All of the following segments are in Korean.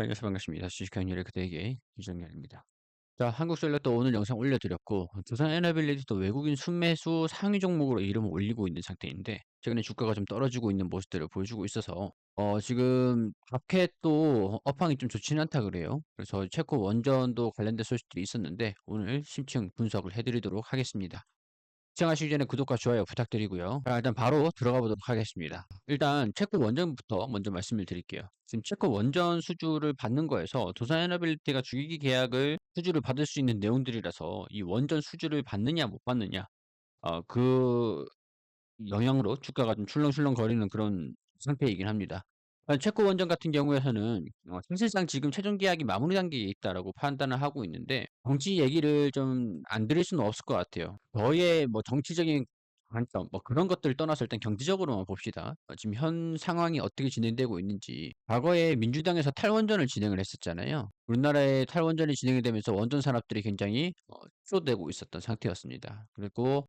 안녕하세요. 반갑습니다. 주식하는 일의 그대에게 이정현입니다. 자, 한국전력도 오늘 영상 올려드렸고, 두산 에너빌리티도 외국인 순매수 상위 종목으로 이름을 올리고 있는 상태인데, 최근에 주가가 좀 떨어지고 있는 모습들을 보여주고 있어서, 어, 지금 마켓도 업황이 좀 좋지는 않다 그래요. 그래서 체코 원전도 관련된 소식들이 있었는데, 오늘 심층 분석을 해드리도록 하겠습니다. 시청하시기 전에 구독과 좋아요 부탁드리고요. 자, 일단 바로 들어가 보도록 하겠습니다. 일단 체코 원전부터 먼저 말씀을 드릴게요. 지금 체코 원전 수주를 받는 거에서 도산에너빌리티가 주기기 계약을 수주를 받을 수 있는 내용들이라서 이 원전 수주를 받느냐 못 받느냐 어, 그 영향으로 주가가 좀 출렁출렁 거리는 그런 상태이긴 합니다. 아, 체코 원전 같은 경우에서는 어, 사실상 지금 최종 계약이 마무리 단계에 있다라고 판단을 하고 있는데 정치 얘기를 좀안 드릴 수는 없을 것 같아요. 저의 뭐 정치적인 관점 뭐 그런 것들 떠나서 일단 경제적으로만 봅시다. 어, 지금 현 상황이 어떻게 진행되고 있는지 과거에 민주당에서 탈원전을 진행을 했었잖아요. 우리나라에 탈원전이 진행이 되면서 원전 산업들이 굉장히 어, 축소되고 있었던 상태였습니다. 그리고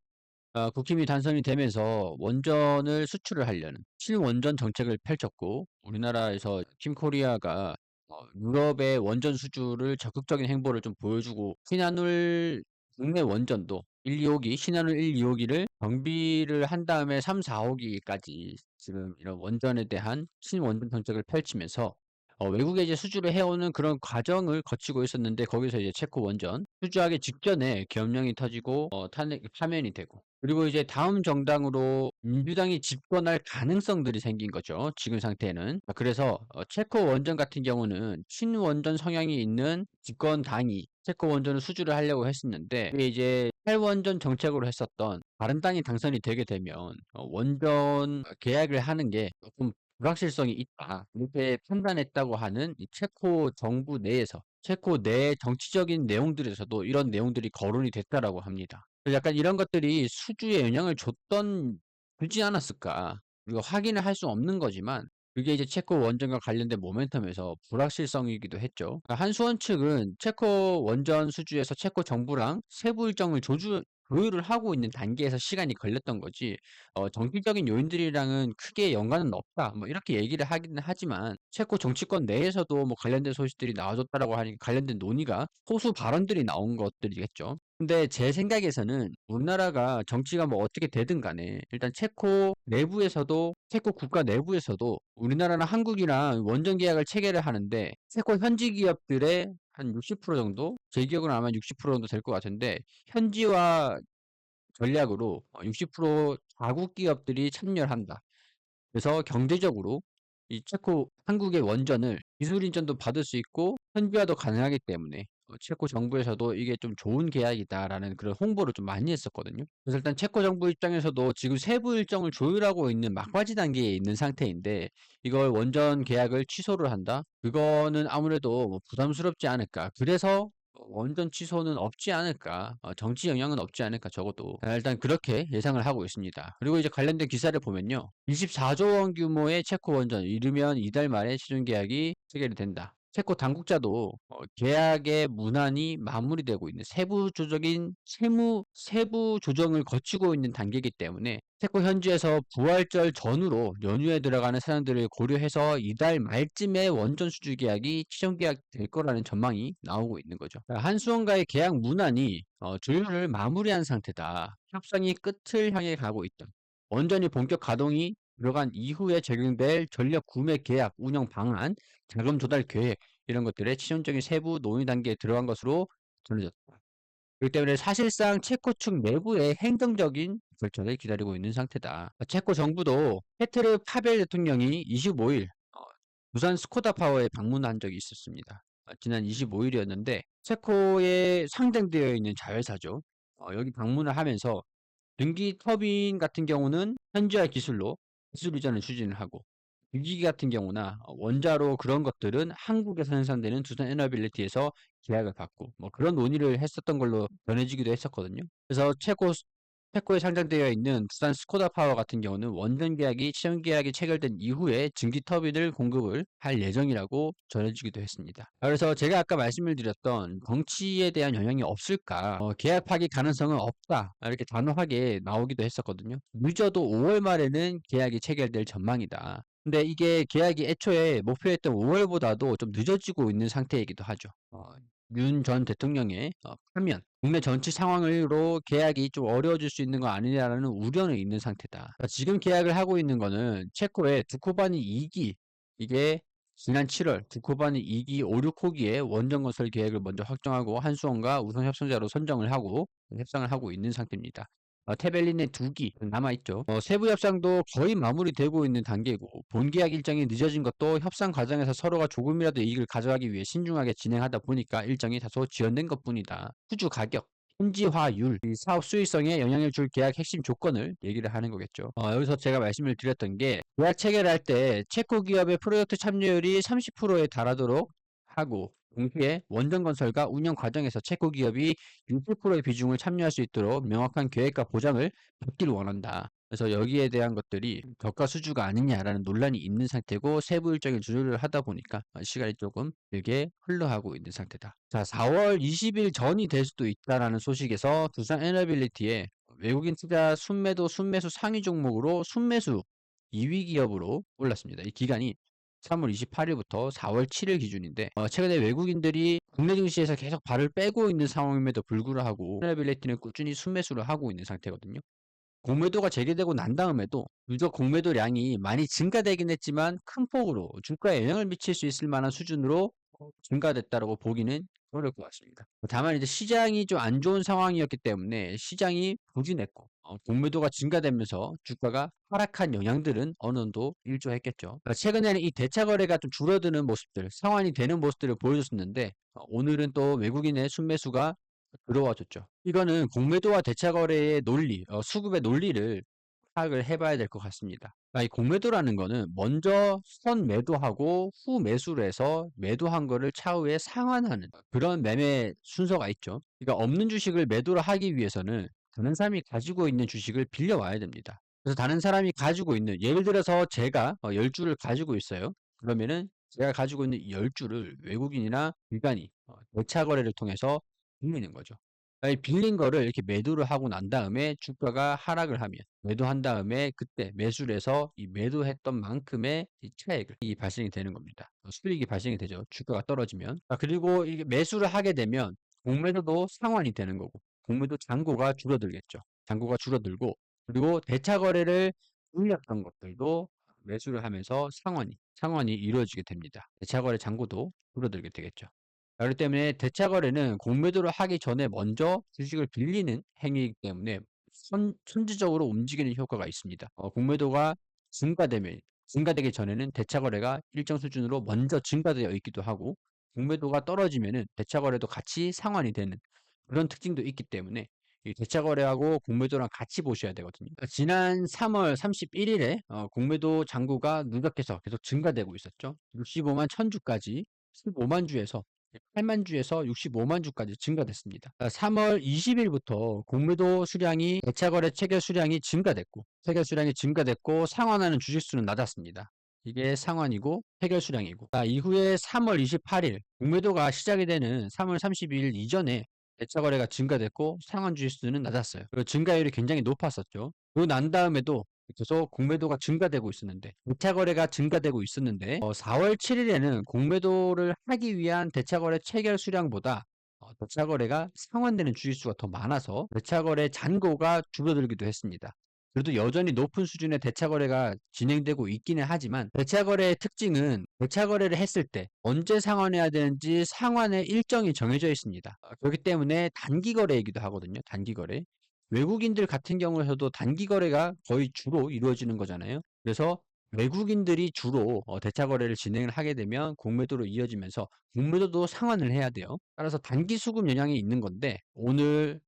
아 국힘이 당선이 되면서 원전을 수출을 하려는 실원전 정책을 펼쳤고 우리나라에서 팀코리아가 어 유럽의 원전 수주를 적극적인 행보를 좀 보여주고 신한울 국내 원전도 1, 2호기 신한울 1, 2호기를 정비를 한 다음에 3, 4호기까지 지금 이런 원전에 대한 신원전 정책을 펼치면서 어 외국에 이제 수주를 해오는 그런 과정을 거치고 있었는데 거기서 이제 체코 원전 수주하기 직전에 계엄령이 터지고 어 탄핵 파면이 되고 그리고 이제 다음 정당으로 민주당이 집권할 가능성들이 생긴 거죠. 지금 상태는. 아, 그래서 어 체코 원전 같은 경우는 친원전 성향이 있는 집권당이 체코 원전을 수주를 하려고 했었는데 이제 탈원전 정책으로 했었던 바른당이 당선이 되게 되면 어 원전 계약을 하는 게 조금 불확실성이 있다. 이렇게 판단했다고 하는 이 체코 정부 내에서 체코 내 정치적인 내용들에서도 이런 내용들이 거론이 됐다라고 합니다. 약간 이런 것들이 수주에 영향을 줬던 주지 않았을까. 우리가 확인을 할 수 없는 거지만 그게 이제 체코 원전과 관련된 모멘텀에서 불확실성이기도 했죠. 그러니까 한수원 측은 체코 원전 수주에서 체코 정부랑 세부 일정을 조주 조율을 하고 있는 단계에서 시간이 걸렸던 거지 어 정치적인 요인들이랑은 크게 연관은 없다. 뭐 이렇게 얘기를 하기는 하지만 체코 정치권 내에서도 뭐 관련된 소식들이 나와줬다라고 하니 관련된 논의가 소수 발언들이 나온 것들이겠죠. 근데 제 생각에서는 우리나라가 정치가 뭐 어떻게 되든 간에 일단 체코 내부에서도 체코 국가 내부에서도 우리나라랑 한국이랑 원전 계약을 체결을 하는데 체코 현지 기업들의 한 60% 정도? 제 기억으로는 아마 60% 정도 될 것 같은데 현지화 전략으로 어60% 자국 기업들이 참여를 한다. 그래서 경제적으로 이 체코 한국의 원전을 기술 인전도 받을 수 있고 현지화도 가능하기 때문에 어 체코 정부에서도 이게 좀 좋은 계약이다라는 그런 홍보를 좀 많이 했었거든요. 그래서 일단 체코 정부 입장에서도 지금 세부 일정을 조율하고 있는 막바지 단계에 있는 상태인데 이걸 원전 계약을 취소를 한다? 그거는 아무래도 뭐 부담스럽지 않을까. 그래서 어 원전 취소는 없지 않을까. 어 정치 영향은 없지 않을까 적어도. 아 일단 그렇게 예상을 하고 있습니다. 그리고 이제 관련된 기사를 보면요. 24조 원 규모의 체코 원전 이르면 이달 말에 시중 계약이 체결이 된다. 체코 당국자도 어 계약의 문안이 마무리되고 있는 세부조적인 세무 세부 조정을 거치고 있는 단계이기 때문에 체코 현지에서 부활절 전후로 연휴에 들어가는 사람들을 고려해서 이달 말쯤에 원전 수주 계약이 최종 계약될 거라는 전망이 나오고 있는 거죠. 한수원과의 계약 문안이 어 조율을 마무리한 상태다. 협상이 끝을 향해 가고 있다. 원전이 본격 가동이 들어간 이후에 적용될 전력 구매 계약, 운영 방안, 자금 조달 계획 이런 것들의 최종적인 세부 논의 단계에 들어간 것으로 전해졌다. 그렇기 때문에 사실상 체코 측 내부의 행정적인 결정을 기다리고 있는 상태다. 체코 정부도 페트르 파벨 대통령이 25일 어, 부산 스코다 파워에 방문한 적이 있었습니다. 어, 지난 25일이었는데 체코에 상장되어 있는 자회사죠. 어, 여기 방문을 하면서 등기 터빈 같은 경우는 현지화 기술로 기술 이전을 추진을 하고 유기기 같은 경우나 어 원자로 그런 것들은 한국에서 생산되는 두산 에너빌리티에서 계약을 받고 뭐 그런 논의를 했었던 걸로 전해지기도 했었거든요. 그래서 체 코 체코에 상장되어 있는 두산 스코다 파워 같은 경우는 원전 계약이 시험 계약이 체결된 이후에 증기 터빈을 공급을 할 예정이라고 전해지기도 했습니다. 그래서 제가 아까 말씀을 드렸던 정치에 대한 영향이 없을까 어, 계약 파기 가능성은 없다 이렇게 단호하게 나오기도 했었거든요. 늦어도 5월 말에는 계약이 체결될 전망이다. 근데 이게 계약이 애초에 목표했던 5월보다도 좀 늦어지고 있는 상태이기도 하죠. 어, 윤 전 대통령의 어, 파면, 국내 정치 상황으로 계약이 좀 어려워질 수 있는 거 아니냐라는 우려는 있는 상태다. 그러니까 지금 계약을 하고 있는 거는 체코의 두코바니 2기 이게 지난 7월 두코바니 2기 5, 6호기에 원전 건설 계획을 먼저 확정하고 한수원과 우선 협상자로 선정을 하고 협상을 하고 있는 상태입니다. 어, 테벨린의 두기 남아있죠. 어, 세부 협상도 거의 마무리되고 있는 단계고 본 계약 일정이 늦어진 것도 협상 과정에서 서로가 조금이라도 이익을 가져가기 위해 신중하게 진행하다 보니까 일정이 다소 지연된 것뿐이다. 수주 가격, 현지화율, 이 사업 수익성에 영향을 줄 계약 핵심 조건을 얘기를 하는 거겠죠. 어, 여기서 제가 말씀을 드렸던 게 계약 체결할 때 체코 기업의 프로젝트 참여율이 30%에 달하도록 하고 동시에 원전 건설과 운영 과정에서 체코 기업이 60%의 비중을 참여할 수 있도록 명확한 계획과 보장을 받기를 원한다. 그래서 여기에 대한 것들이 저가 수주가 아니냐라는 논란이 있는 상태고 세부 일정을 조절을 하다 보니까 시간이 조금 길게 흘러가고 있는 상태다. 자, 4월 20일 전이 될 수도 있다라는 소식에서 두산 에너빌리티에 외국인 투자 순매도 순매수 상위 종목으로 순매수 2위 기업으로 올랐습니다. 이 기간이 3월 28일부터 4월 7일 기준인데 어, 최근에 외국인들이 국내 증시에서 계속 발을 빼고 있는 상황임에도 불구하고 에너빌리티는 꾸준히 순매수를 하고 있는 상태거든요. 공매도가 재개되고 난 다음에도 누적 공매도량이 많이 증가되긴 했지만 큰 폭으로 주가에 영향을 미칠 수 있을 만한 수준으로 증가됐다고 보기는 어려울 것 같습니다. 다만 이제 시장이 좀 안 좋은 상황이었기 때문에 시장이 부진했고 어, 공매도가 증가되면서 주가가 하락한 영향들은 어느 정도 일조했겠죠. 그러니까 최근에는 이 대차 거래가 좀 줄어드는 모습들, 상환이 되는 모습들을 보여줬었는데 어, 오늘은 또 외국인의 순매수가 들어와줬죠. 이거는 공매도와 대차 거래의 논리, 어, 수급의 논리를 파악을 해봐야 될 것 같습니다. 이 공매도라는 거는 먼저 선 매도하고 후 매수를 해서 매도한 거를 차후에 상환하는 그런 매매 순서가 있죠. 그러니까 없는 주식을 매도를 하기 위해서는 다른 사람이 가지고 있는 주식을 빌려와야 됩니다. 그래서 다른 사람이 가지고 있는 예를 들어서 제가 어, 10주를 가지고 있어요. 그러면은 제가 가지고 있는 이 10주를 외국인이나 일반이 어, 대차 거래를 통해서 빌리는 거죠. 빌린 거를 이렇게 매도를 하고 난 다음에 주가가 하락을 하면 매도한 다음에 그때 매수를 해서 이 매도했던 만큼의 이 차액이 발생이 되는 겁니다. 어, 수익이 발생이 되죠. 주가가 떨어지면. 아, 그리고 이게 매수를 하게 되면 공매도도 상환이 되는 거고 공매도 잔고가 줄어들겠죠. 잔고가 줄어들고 그리고 대차 거래를 올렸던 것들도 매수를 하면서 상환이 상환이 이루어지게 됩니다. 대차 거래 잔고도 줄어들게 되겠죠. 그렇기 때문에 대차 거래는 공매도를 하기 전에 먼저 주식을 빌리는 행위이기 때문에 선, 선지적으로 움직이는 효과가 있습니다. 어, 공매도가 증가되면 증가되기 전에는 대차 거래가 일정 수준으로 먼저 증가되어 있기도 하고 공매도가 떨어지면은 대차 거래도 같이 상환이 되는 그런 특징도 있기 때문에 이 대차 거래하고 공매도랑 같이 보셔야 되거든요. 지난 3월 31일에 어, 공매도 잔고가 누적해서 계속 증가되고 있었죠. 65만 1000주까지 15만 주에서 8만 주에서 65만 주까지 증가됐습니다. 3월 20일부터 공매도 수량이 대차 거래 체결 수량이 증가됐고 체결 수량이 증가됐고 상환하는 주식 수는 낮았습니다. 이게 상환이고 해결 수량이고 자, 이후에 3월 28일 공매도가 시작이 되는 3월 32일 이전에 대차 거래가 증가됐고 상환 주식 수는 낮았어요. 그리고 증가율이 굉장히 높았었죠. 그리고 난 다음에도 계속 공매도가 증가되고 있었는데 대차 거래가 증가되고 있었는데 어, 4월 7일에는 공매도를 하기 위한 대차 거래 체결 수량보다 어, 대차 거래가 상환되는 주식수가 더 많아서 대차 거래 잔고가 줄어들기도 했습니다. 그래도 여전히 높은 수준의 대차 거래가 진행되고 있기는 하지만 대차 거래의 특징은 대차 거래를 했을 때 언제 상환해야 되는지 상환의 일정이 정해져 있습니다. 어, 그렇기 때문에 단기 거래이기도 하거든요. 단기 거래. 외국인들 같은 경우에서도 단기 거래가 거의 주로 이루어지는 거잖아요. 그래서 외국인들이 주로 어, 대차 거래를 진행을 하게 되면 공매도로 이어지면서 공매도도 상환을 해야 돼요. 따라서 단기 수급 영향이 있는 건데 오늘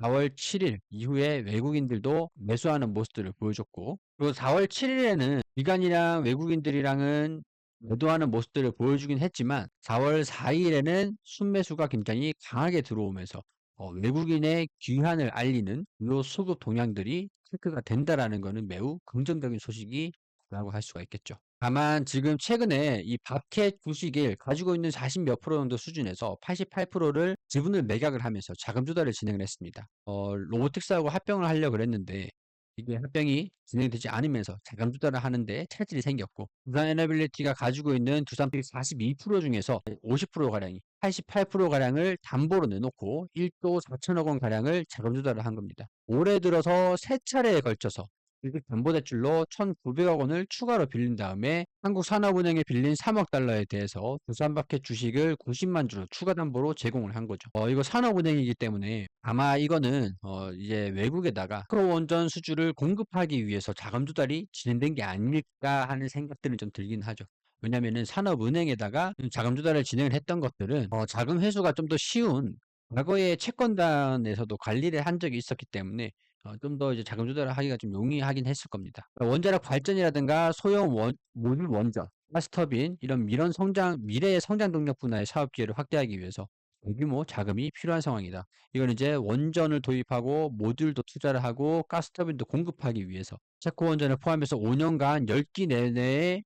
4월 7일 이후에 외국인들도 매수하는 모습들을 보여줬고 그리고 4월 7일에는 기관이랑 외국인들이랑은 매도하는 모습들을 보여주긴 했지만 4월 4일에는 순매수가 굉장히 강하게 들어오면서 어, 외국인의 귀환을 알리는 요 수급 동향들이 체크가 된다라는 것은 매우 긍정적인 소식이라고 할 수가 있겠죠. 다만 지금 최근에 이 밥캣 주식을 가지고 있는 40몇 프로 정도 수준에서 88%를 지분을 매각을 하면서 자금 조달을 진행을 했습니다. 어, 로보틱스하고 합병을 하려고 그랬는데 이게 합병이 진행되지 않으면서 자금 조달을 하는데 차질이 생겼고 두산 에너빌리티가 가지고 있는 두산픽 42% 중에서 50% 가량이 88% 가량을 담보로 내놓고 1조 4천억 원 가량을 자금 조달을 한 겁니다. 올해 들어서 세 차례에 걸쳐서 일급 담보대출로 1,900억 원을 추가로 빌린 다음에 한국산업은행에 빌린 3억 달러에 대해서 두산마켓 주식을 90만 주로 추가 담보로 제공을 한 거죠. 어, 이거 산업은행이기 때문에 아마 이거는 어, 이제 외국에다가 크로 원전 수주를 공급하기 위해서 자금 조달이 진행된 게 아닐까 하는 생각들은 좀 들긴 하죠. 왜냐면은 산업은행에다가 자금 조달을 진행을 했던 것들은 어, 자금 회수가 좀 더 쉬운 과거에 채권단에서도 관리를 한 적이 있었기 때문에 어, 좀 더 이제 자금 조달을 하기가 좀 용이하긴 했을 겁니다. 원자력 발전이라든가 소형 원, 모듈 원전, 가스터빈 이런 미래 성장 미래의 성장 동력 분야의 사업 기회를 확대하기 위해서 대규모 자금이 필요한 상황이다. 이건 이제 원전을 도입하고 모듈도 투자를 하고 가스터빈도 공급하기 위해서 체코 원전을 포함해서 5년간 10기 내내의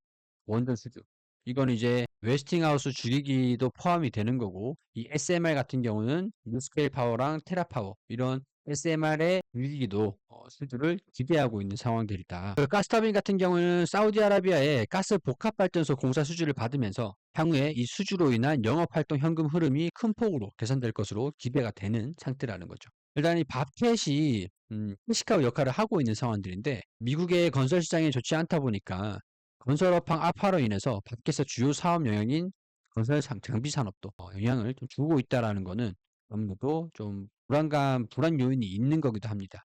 원전 수주. 이건 이제 웨스팅하우스 주기기도 포함이 되는 거고 이 SMR 같은 경우는 뉴스케일 파워랑 테라파워 이런 SMR의 유기기도 어, 수주를 기대하고 있는 상황들이다. 그 가스터빈 같은 경우는 사우디아라비아의 가스 복합발전소 공사 수주를 받으면서 향후에 이 수주로 인한 영업활동 현금 흐름이 큰 폭으로 개선될 것으로 기대가 되는 상태라는 거죠. 일단 이 밥캣이 음, 캐시카우 역할을 하고 있는 상황들인데 미국의 건설 시장이 좋지 않다 보니까 건설업황 악화로 인해서 밖에서 주요 사업 영역인 건설 상- 장비 산업도 어, 영향을 좀 주고 있다라는 거는 아무래도 좀 불안감, 불안 요인이 있는 거기도 합니다.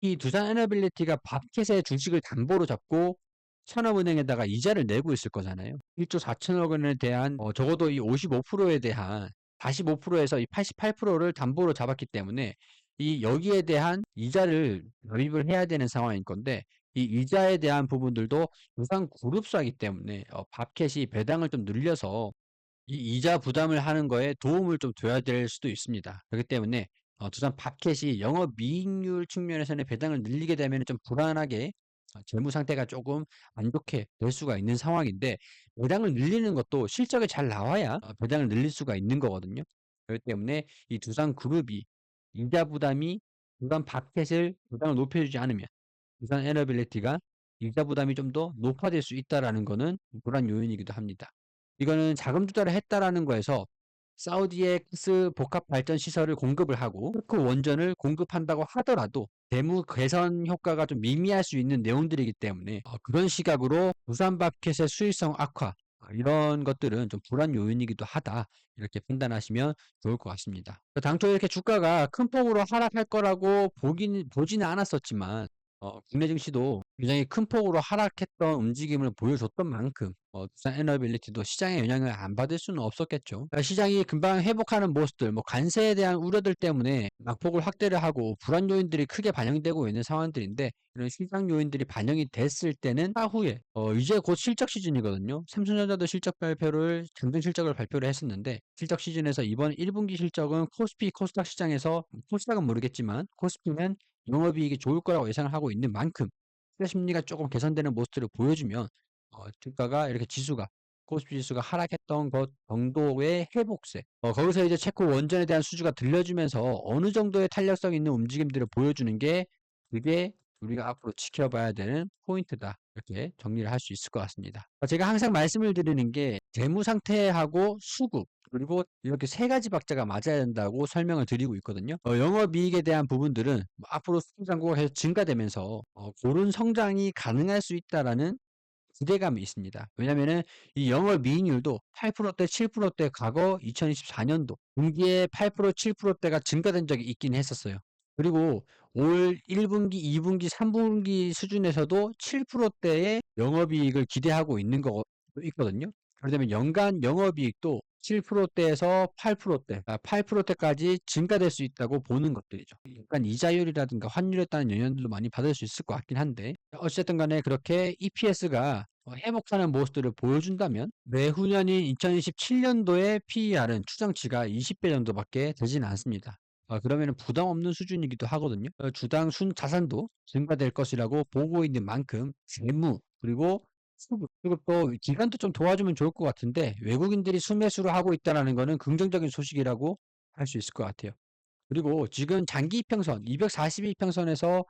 이 두산 에너빌리티가 밥캣의 주식을 담보로 잡고 산업은행에다가 이자를 내고 있을 거잖아요. 1조 4천억 원에 대한 어, 적어도 이 55%에 대한 45%에서 이 88%를 담보로 잡았기 때문에 이 여기에 대한 이자를 납입을 해야 되는 상황인 건데 이 이자에 대한 부분들도 두산 그룹사이기 때문에 어, 밥캣이 배당을 좀 늘려서 이 이자 부담을 하는 거에 도움을 좀 줘야 될 수도 있습니다. 그렇기 때문에 어, 두산 밥캣이 영업이익률 측면에서는 배당을 늘리게 되면 좀 불안하게 어, 재무 상태가 조금 안 좋게 될 수가 있는 상황인데 배당을 늘리는 것도 실적이 잘 나와야 어, 배당을 늘릴 수가 있는 거거든요. 그렇기 때문에 이 두산 그룹이 이자 부담이 두산 밥캣을 부담을 높여주지 않으면 두산 에너빌리티가 이자 부담이 좀 더 높아질 수 있다라는 거는 불안 요인이기도 합니다. 이거는 자금 조달을 했다라는 거에서 사우디의 가스 복합 발전 시설을 공급을 하고 그 원전을 공급한다고 하더라도 재무 개선 효과가 좀 미미할 수 있는 내용들이기 때문에 어, 그런 시각으로 부산밥켓의 수익성 악화 어, 이런 것들은 좀 불안 요인이기도 하다 이렇게 판단하시면 좋을 것 같습니다. 당초 이렇게 주가가 큰 폭으로 하락할 거라고 보긴 보지는 않았었지만 어, 국내 증시도 굉장히 큰 폭으로 하락했던 움직임을 보여줬던 만큼 어, 두산 에너빌리티도 시장의 영향을 안 받을 수는 없었겠죠. 그러니까 시장이 금방 회복하는 모습들, 뭐 관세에 대한 우려들 때문에 낙폭을 확대를 하고 불안 요인들이 크게 반영되고 있는 상황들인데 이런 시장 요인들이 반영이 됐을 때는 차후에 어, 이제 곧 실적 시즌이거든요. 삼성전자도 실적 발표를 장등 실적을 발표를 했었는데 실적 시즌에서 이번 1분기 실적은 코스피 코스닥 시장에서 코스닥은 모르겠지만 코스피는 영업이익이 좋을 거라고 예상을 하고 있는 만큼 투자 심리가 조금 개선되는 모습들을 보여주면 어, 주가가 이렇게 지수가 코스피 지수가 하락했던 것 정도의 회복세 어, 거기서 이제 체코 원전에 대한 수주가 들려주면서 어느 정도의 탄력성 있는 움직임들을 보여주는 게 그게 우리가 앞으로 지켜봐야 되는 포인트다 이렇게 정리를 할 수 있을 것 같습니다. 어, 제가 항상 말씀을 드리는 게 재무 상태하고 수급 그리고 이렇게 세 가지 박자가 맞아야 된다고 설명을 드리고 있거든요. 어, 영업이익에 대한 부분들은 뭐 앞으로 수출 잔고가 계속 증가되면서 어, 그런 성장이 가능할 수 있다라는 기대감이 있습니다. 왜냐면은 이 영업이익률도 8%대, 7%대 과거 2024년도 분기에 8%, 7%대가 증가된 적이 있긴 했었어요. 그리고 올 1분기, 2분기, 3분기 수준에서도 7%대의 영업이익을 기대하고 있는 거 있거든요. 그러면 연간 영업이익도 7%대에서 8%대, 아, 8%대까지 증가될 수 있다고 보는 것들이죠. 약간 이자율이라든가 환율에 따른 영향들도 많이 받을 수 있을 것 같긴 한데, 어쨌든 간에 그렇게 EPS가 회복하는 모습들을 보여준다면, 내후년인 2027년도의 PER은 추정치가 20배 정도밖에 되지는 않습니다. 아, 그러면 부담 없는 수준이기도 하거든요. 어, 주당 순 자산도 증가될 것이라고 보고 있는 만큼 재무 그리고 수급, 수급도 기간도 좀 도와주면 좋을 것 같은데 외국인들이 순매수를 하고 있다는 거는 긍정적인 소식이라고 할 수 있을 것 같아요. 그리고 지금 장기 이평선 242평선에서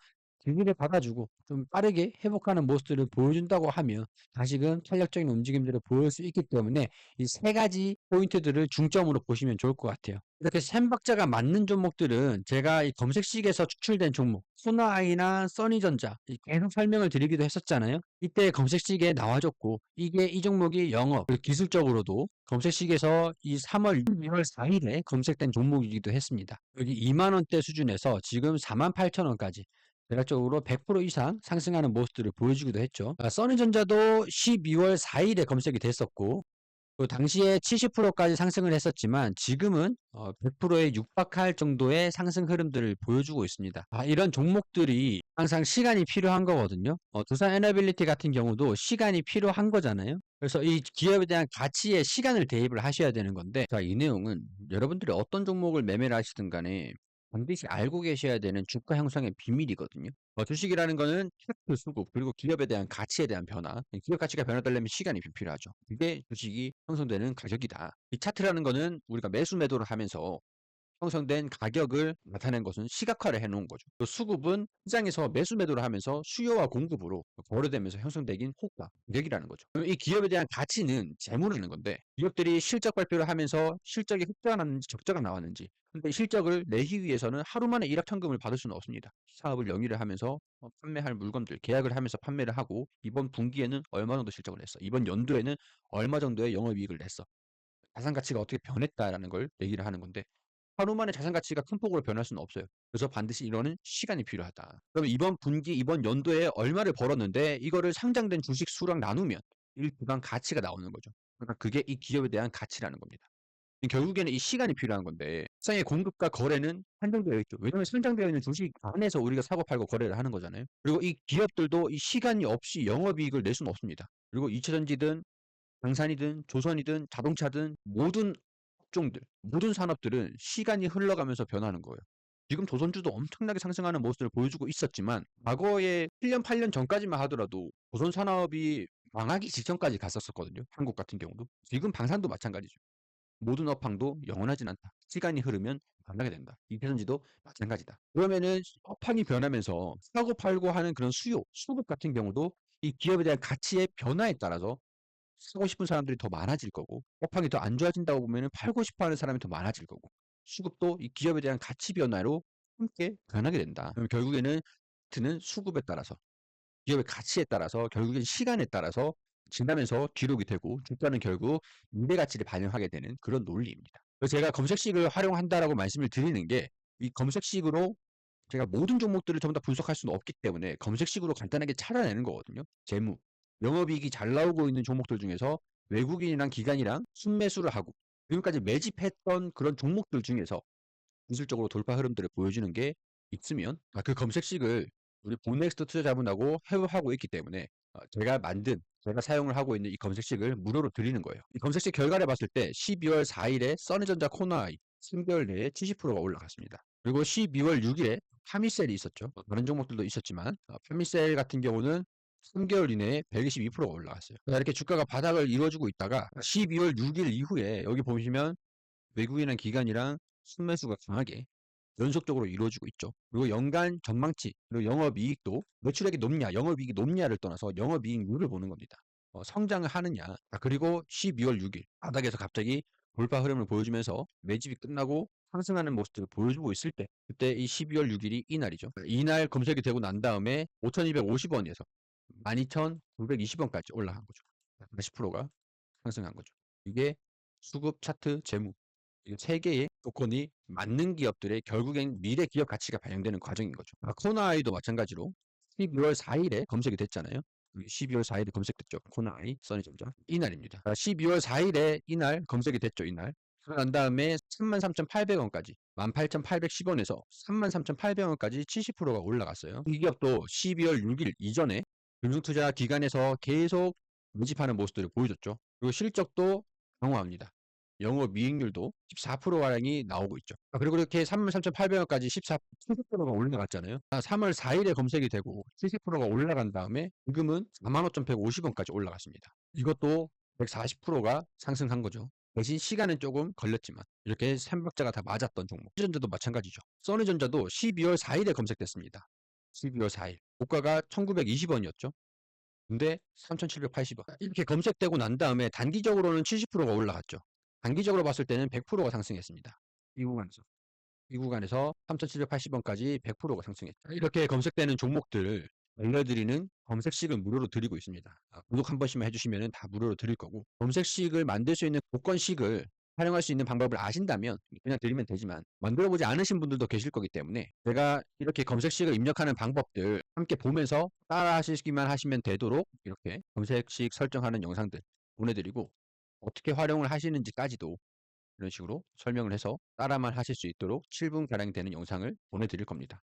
지지를 받아주고 좀 빠르게 회복하는 모습들을 보여준다고 하면 다시금 탄력적인 움직임들을 보일 수 있기 때문에 이 세 가지 포인트들을 중점으로 보시면 좋을 것 같아요. 이렇게 샘박자가 맞는 종목들은 제가 이 검색식에서 추출된 종목 소나아이나 써니전자 이 계속 설명을 드리기도 했었잖아요. 이때 검색식에 나와줬고 이게 이 종목이 영업 기술적으로도 검색식에서 이 3월 2월 4일에 검색된 종목이기도 했습니다. 여기 2만 원대 수준에서 지금 4만 8천 원까지 대략적으로 100% 이상 상승하는 모습들을 보여주기도 했죠. 아, 써니전자도 12월 4일에 검색이 됐었고 그 당시에 70%까지 상승을 했었지만 지금은 어 100%에 육박할 정도의 상승 흐름들을 보여주고 있습니다. 아 이런 종목들이 항상 시간이 필요한 거거든요. 어 두산 에너빌리티 같은 경우도 시간이 필요한 거잖아요. 그래서 이 기업에 대한 가치에 시간을 대입을 하셔야 되는 건데 자 이 내용은 여러분들이 어떤 종목을 매매를 하시든 간에 반드시 알고 계셔야 되는 주가 형성의 비밀이거든요. 어 주식이라는 거는 차트 수급 그리고 기업에 대한 가치에 대한 변화 기업 가치가 변화되려면 시간이 필요하죠. 그게 주식이 형성되는 가격이다. 이 차트라는 거는 우리가 매수 매도를 하면서 형성된 가격을 나타낸 것은 시각화를 해 놓은 거죠. 또 수급은 시장에서 매수 매도를 하면서 수요와 공급으로 거래되면서 형성되긴 호가, 가격이라는 거죠. 이 기업에 대한 가치는 재무라는 건데 기업들이 실적 발표를 하면서 실적이 흑자가 났는지 적자가 나왔는지 근데 실적을 내기 위해서는 하루 만에 일확천금을 받을 수는 없습니다. 사업을 영위를 하면서 어, 판매할 물건들 계약을 하면서 판매를 하고 이번 분기에는 얼마 정도 실적을 냈어. 이번 연도에는 얼마 정도의 영업이익을 냈어. 자산 가치가 어떻게 변했다라는 걸 얘기를 하는 건데 하루 만에 자산 가치가 큰 폭으로 변할 수는 없어요. 그래서 반드시 이거는 시간이 필요하다. 그러면 이번 분기, 이번 연도에 얼마를 벌었는데 이거를 상장된 주식 수랑 나누면 일부당 가치가 나오는 거죠. 그러니까 그게 이 기업에 대한 가치라는 겁니다. 결국에는 이 시간이 필요한 건데 시장의 공급과 거래는 한정되어 있죠. 왜냐하면 상장되어 있는 주식 안에서 우리가 사고 팔고 거래를 하는 거잖아요. 그리고 이 기업들도 이 시간이 없이 영업이익을 낼 수는 없습니다. 그리고 이차전지든 방산이든 조선이든 자동차든 모든 업종들, 모든 산업들은 시간이 흘러가면서 변하는 거예요. 지금 조선주도 엄청나게 상승하는 모습을 보여주고 있었지만 과거에 7년, 8년 전까지만 하더라도 조선 산업이 망하기 직전까지 갔었었거든요. 한국 같은 경우도. 지금 방산도 마찬가지죠. 모든 업황도 영원하진 않다. 시간이 흐르면 변하게 된다. 이태전지도 마찬가지다. 그러면은 업황이 변하면서 사고 팔고 하는 그런 수요, 수급 같은 경우도 이 기업에 대한 가치의 변화에 따라서 사고 싶은 사람들이 더 많아질 거고 업황이 더 안 좋아진다고 보면은 팔고 싶어 하는 사람이 더 많아질 거고 수급도 이 기업에 대한 가치 변화로 함께 변하게 된다. 그럼 결국에는 트는 수급에 따라서 기업의 가치에 따라서 결국엔 시간에 따라서 지나면서 기록이 되고 주가는 결국 미래 가치를 반영하게 되는 그런 논리입니다. 그래서 제가 검색식을 활용한다라고 말씀을 드리는 게 이 검색식으로 제가 모든 종목들을 전부 다 분석할 수는 없기 때문에 검색식으로 간단하게 찾아내는 거거든요. 재무, 영업이익이 잘 나오고 있는 종목들 중에서 외국인이랑 기관이랑 순매수를 하고 지금까지 매집했던 그런 종목들 중에서 기술적으로 돌파 흐름들을 보여주는 게 있으면 아, 그 검색식을 우리 본넥스트 투자자분하고 해부하고 있기 때문에 어, 제가 만든 제가 사용을 하고 있는 이 검색식을 무료로 드리는 거예요. 이 검색식 결과를 봤을 때 12월 4일에 써니전자 코나아이 3개월 내에 70%가 올라갔습니다. 그리고 12월 6일에 파미셀이 있었죠. 뭐 다른 종목들도 있었지만 어, 파미셀 같은 경우는 3개월 이내에 122%가 올라갔어요. 이렇게 주가가 바닥을 이루어주고 있다가 12월 6일 이후에 여기 보시면 외국인이랑 기관이랑 순매수가 강하게 연속적으로 이루어지고 있죠. 그리고 연간 전망치, 그리고 영업이익도 매출액이 높냐, 영업이익이 높냐를 떠나서 영업이익률을 보는 겁니다. 어, 성장을 하느냐. 아, 그리고 12월 6일 바닥에서 갑자기 돌파 흐름을 보여주면서 매집이 끝나고 상승하는 모습들을 보여주고 있을 때 그때 이 12월 6일이 이날이죠. 이날 검색이 되고 난 다음에 5,250원에서 12,920원까지 올라간 거죠. 40%가 상승한 거죠. 이게 수급 차트 재무 세 개의 조건이 맞는 기업들의 결국엔 미래 기업 가치가 반영되는 과정인 거죠. 아, 코나아이도 마찬가지로 12월 4일에 검색이 됐잖아요. 12월 4일에 검색됐죠. 코나아이, 써니전자. 이날입니다. 12월 4일에 이날 검색이 됐죠. 이날. 그난 다음에 33,800원까지 18,810원에서 33,800원까지 70%가 올라갔어요. 이 기업도 12월 6일 이전에 금융투자 기관에서 계속 매집하는 모습들을 보여줬죠. 그리고 실적도 강화합니다. 영업 이익률도 14%가량이 나오고 있죠. 아, 그리고 이렇게 33,800원까지 14, 70%가 올라갔잖아요. 3월 아, 4일에 검색이 되고 70%가 올라간 다음에 지금은 45,150원까지 올라갔습니다. 이것도 140%가 상승한 거죠. 대신 시간은 조금 걸렸지만 이렇게 3박자가 다 맞았던 종목. 써니전자도 마찬가지죠. 써니전자도 12월 4일에 검색됐습니다. 12월 4일. 고가가 1920원이었죠. 근데 3,780원. 이렇게 검색되고 난 다음에 단기적으로는 70%가 올라갔죠. 단기적으로 봤을 때는 100%가 상승했습니다. 이 구간에서. 이 구간에서 3,780원까지 100%가 상승했죠. 이렇게 검색되는 종목들을 알려드리는 검색식을 무료로 드리고 있습니다. 아, 구독 한 번씩만 해주시면 다 무료로 드릴 거고 검색식을 만들 수 있는 조건식을 활용할 수 있는 방법을 아신다면 그냥 드리면 되지만 만들어 보지 않으신 분들도 계실 거기 때문에 제가 이렇게 검색식을 입력하는 방법들 함께 보면서 따라 하시기만 하시면 되도록 이렇게 검색식 설정하는 영상들 보내드리고 어떻게 활용을 하시는지까지도 이런 식으로 설명을 해서 따라만 하실 수 있도록 7분가량 되는 영상을 보내드릴 겁니다.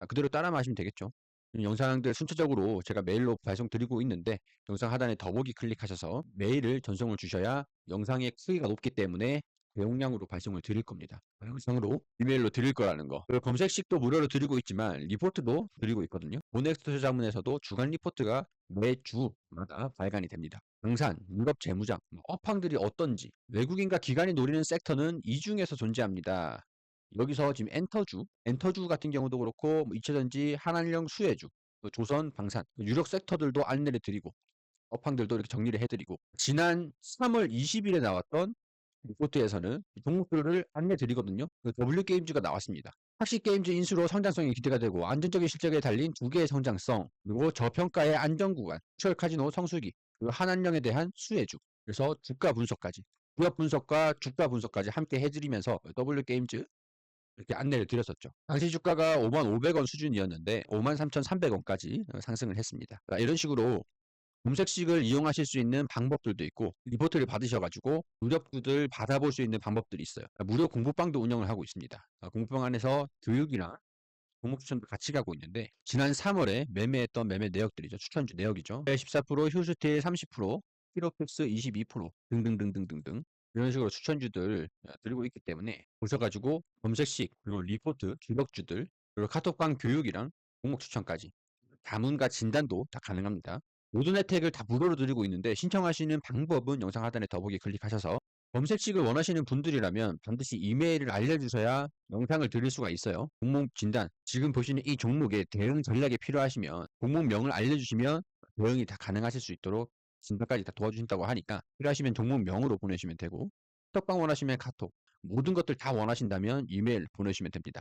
아, 그대로 따라만 하시면 되겠죠. 이 영상들 순차적으로 제가 메일로 발송 드리고 있는데 영상 하단에 더보기 클릭하셔서 메일을 전송을 주셔야 영상의 크기가 높기 때문에 대용량으로 발송을 드릴 겁니다. 영상으로 이메일로 드릴 거라는 거. 검색식도 무료로 드리고 있지만 리포트도 드리고 있거든요. 보넥스트 자문에서도 주간 리포트가 매주마다 발간이 됩니다. 방산, 유럽 재무장, 뭐 업황들이 어떤지, 외국인과 기관이 노리는 섹터는 이 중에서 존재합니다. 여기서 지금 엔터주, 엔터주 같은 경우도 그렇고 뭐 이체전지, 한한령, 수혜주, 또 조선, 방산, 유력 섹터들도 안내를 드리고 업황들도 이렇게 정리를 해드리고 지난 3월 20일에 나왔던 리포트에서는 이 종목들을 안내 드리거든요. 그 W 게임즈가 나왔습니다. 학식 게임즈 인수로 성장성이 기대가 되고 안정적인 실적에 달린 두 개의 성장성 그리고 저평가의 안정 구간, 추월 카지노 성수기 그리고 한한령에 대한 수혜주 그래서 주가 분석까지 기업 분석과 주가 분석까지 함께 해드리면서 W 게임즈 이렇게 안내를 드렸었죠. 당시 주가가 5,500원 수준이었는데 53,300원까지 어, 상승을 했습니다. 그러니까 이런 식으로 검색식을 이용하실 수 있는 방법들도 있고 리포트를 받으셔가지고 무료구들 받아볼 수 있는 방법들이 있어요. 그러니까 무료 공부방도 운영을 하고 있습니다. 아, 공부방 안에서 교육이나 종목 추천도 같이 가고 있는데 지난 3월에 매매했던 매매 내역들이죠. 추천주 내역이죠. 14%, 휴스틸 30%, 히로픽스 22% 등등등등등등 이런 식으로 추천주들 어, 드리고 있기 때문에 보셔가지고 검색식 그리고 리포트, 기록주들 그리고 카톡방 교육이랑 종목 추천까지 자문과 진단도 다 가능합니다. 모든 혜택을 다 무료로 드리고 있는데 신청하시는 방법은 영상 하단에 더보기 클릭하셔서 검색식을 원하시는 분들이라면 반드시 이메일을 알려주셔야 영상을 드릴 수가 있어요. 종목 진단, 지금 보시는 이 종목의 대응 전략이 필요하시면 종목명을 알려주시면 대응이 다 가능하실 수 있도록 진단까지 다 도와주신다고 하니까 필요하시면 종목명으로 보내시면 되고 카톡방 원하시면 카톡 모든 것들 다 원하신다면 이메일 보내주시면 됩니다.